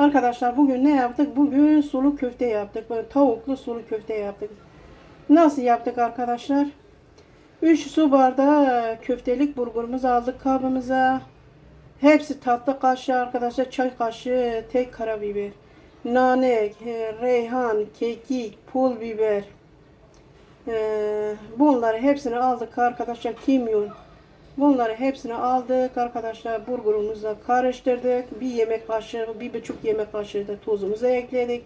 Arkadaşlar bugün ne yaptık? Bugün sulu köfte yaptık. Böyle tavuklu sulu köfte yaptık. Nasıl yaptık arkadaşlar? 3 su bardağı köftelik bulgurumuzu aldık kabımıza. Hepsi tatlı kaşığı arkadaşlar. Çay kaşığı tek karabiber. Nane, e, reyhan, kekik, pul biber. Ee, bunları hepsini aldık arkadaşlar. Kimyon. Bunları hepsini aldık arkadaşlar. Bulgurumuzla karıştırdık. Bir yemek kaşığı, bir buçuk yemek kaşığı da tuzumuzu ekledik.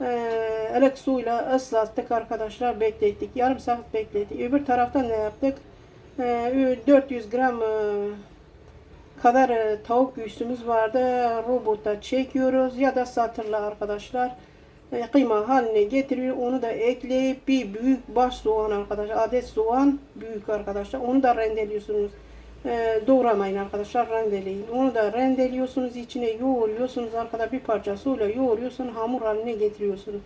Ee, ılık suyla ıslattık arkadaşlar. Beklettik. Yarım saat beklettik. Öbür taraftan ne yaptık? Ee, 400 gram e, kadar e, tavuk göğsümüz vardı. Robota çekiyoruz ya da satırla arkadaşlar. Kıyma haline getiriyor. Onu da ekleyip bir büyük baş soğan arkadaşlar. Adet soğan büyük arkadaşlar. Onu da rendeliyorsunuz. E, doğramayın arkadaşlar rendeleyin. Onu da rendeliyorsunuz içine yoğuruyorsunuz arkada bir parça suyla yoğuruyorsun hamur haline getiriyorsunuz.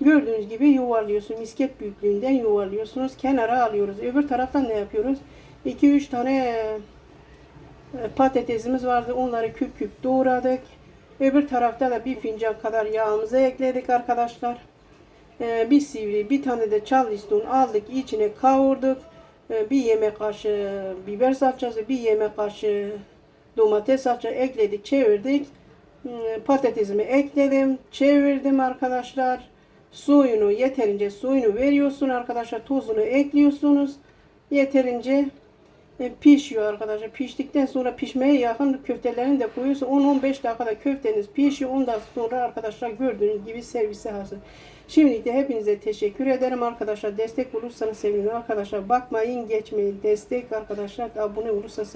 Gördüğünüz gibi yuvarlıyorsun. Misket büyüklüğünden yuvarlıyorsunuz. Kenara alıyoruz. Öbür taraftan ne yapıyoruz? 2-3 tane e, patatesimiz vardı. Onları küp küp doğradık. Öbür tarafta da bir fincan kadar yağımızı ekledik arkadaşlar. Ee, bir sivri, bir tane de charleston aldık. içine kavurduk. Ee, bir yemek kaşığı biber salçası, bir yemek kaşığı domates salçası ekledik, çevirdik. Ee, patatesimi ekledim, çevirdim arkadaşlar. Suyunu yeterince suyunu veriyorsun arkadaşlar. Tuzunu ekliyorsunuz. Yeterince e, pişiyor arkadaşlar. Piştikten sonra pişmeye yakın köftelerini de koyuyorsun. 10-15 dakikada köfteniz pişiyor. Ondan sonra arkadaşlar gördüğünüz gibi servise hazır. Şimdilik de hepinize teşekkür ederim arkadaşlar. Destek olursanız sevinirim arkadaşlar. Bakmayın geçmeyin. Destek arkadaşlar abone olursa sevinirim.